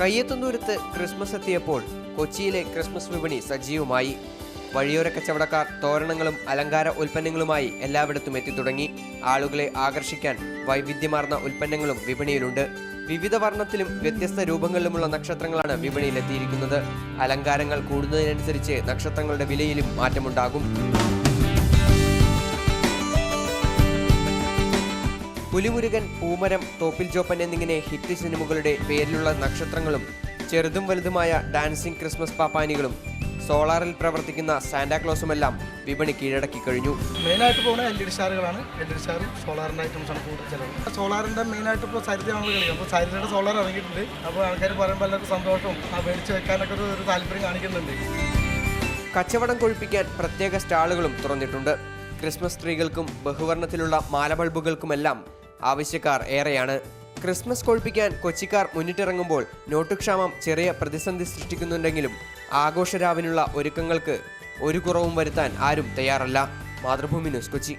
കയ്യെത്തുന്നൂരത്ത് Christmas എത്തിയപ്പോൾ കൊച്ചിയിലെ Christmas വിപണി സജീവമായി. വഴിയോര കച്ചവടക്കാർ തോരണങ്ങളും അലങ്കാര ഉൽപ്പന്നങ്ങളുമായി എല്ലായിടത്തും എത്തിത്തുടങ്ങി. ആളുകളെ ആകർഷിക്കാൻ വൈവിധ്യമാർന്ന ഉൽപ്പന്നങ്ങളും വിപണിയിലുണ്ട്. വിവിധ വർണത്തിലും വ്യത്യസ്ത രൂപങ്ങളിലുമുള്ള നക്ഷത്രങ്ങളാണ് വിപണിയിലെത്തിയിരിക്കുന്നത്. അലങ്കാരങ്ങൾ കൂടുന്നതിനനുസരിച്ച് നക്ഷത്രങ്ങളുടെ വിലയിലും മാറ്റമുണ്ടാകും. പുലിമുരുകൻ പൂമരം തോപ്പിൽ ജോപ്പൻ എന്നിങ്ങനെ ഹിറ്റ് സിനിമകളുടെ പേരിലുള്ള നക്ഷത്രങ്ങളും ചെറുതും വലുതുമായ ഡാൻസിംഗ് ക്രിസ്മസ് പാപ്പാനികളും സോളാറിൽ പ്രവർത്തിക്കുന്ന സാന്റാക്ലോസുമെല്ലാം വിപണി കീഴടക്കി കഴിഞ്ഞു. മെയിനായിട്ട് പോകുന്നത് എൽ ഇ ഡി സ്റ്റാറുകളാണ്. എൽ ഇ ഡി സ്റ്റാറും സോളാറിന്റെ ഐറ്റംസാണ് കൂടുതൽ ചിലവ്. സോളാറിന്റെ മെയിനായിട്ട് ഇപ്പോൾ സരിതയാണ് കളി. അപ്പോൾ സരിതയുടെ സോളാർ ഇറങ്ങിയിട്ടുണ്ട്. അപ്പോൾ ആൾക്കാർ പറയുമ്പോൾ എല്ലാവർക്കും സന്തോഷവും ആ മേടിച്ച് വെക്കാനൊക്കെ ഒരു താല്പര്യം കാണിക്കുന്നുണ്ട്. കച്ചവടം കൊഴിപ്പിക്കാൻ പ്രത്യേക സ്റ്റാളുകളും തുറന്നിട്ടുണ്ട്. ക്രിസ്മസ് ട്രീകൾക്കും ബഹുവർണത്തിലുള്ള മാല ബൾബുകൾക്കുമെല്ലാം ആവശ്യക്കാർ ഏറെയാണ്. ക്രിസ്മസ് കൊഴിപ്പിക്കാൻ കൊച്ചിക്കാർ മുന്നിട്ടിറങ്ങുമ്പോൾ നോട്ടുക്ഷാമം ചെറിയ പ്രതിസന്ധി സൃഷ്ടിക്കുന്നുണ്ടെങ്കിലും ആഘോഷരാവിനുള്ള ഒരുക്കങ്ങൾക്ക് ഒരു കുറവും വരുത്താൻ ആരും തയ്യാറല്ല. മാതൃഭൂമി ന്യൂസ് കൊച്ചി.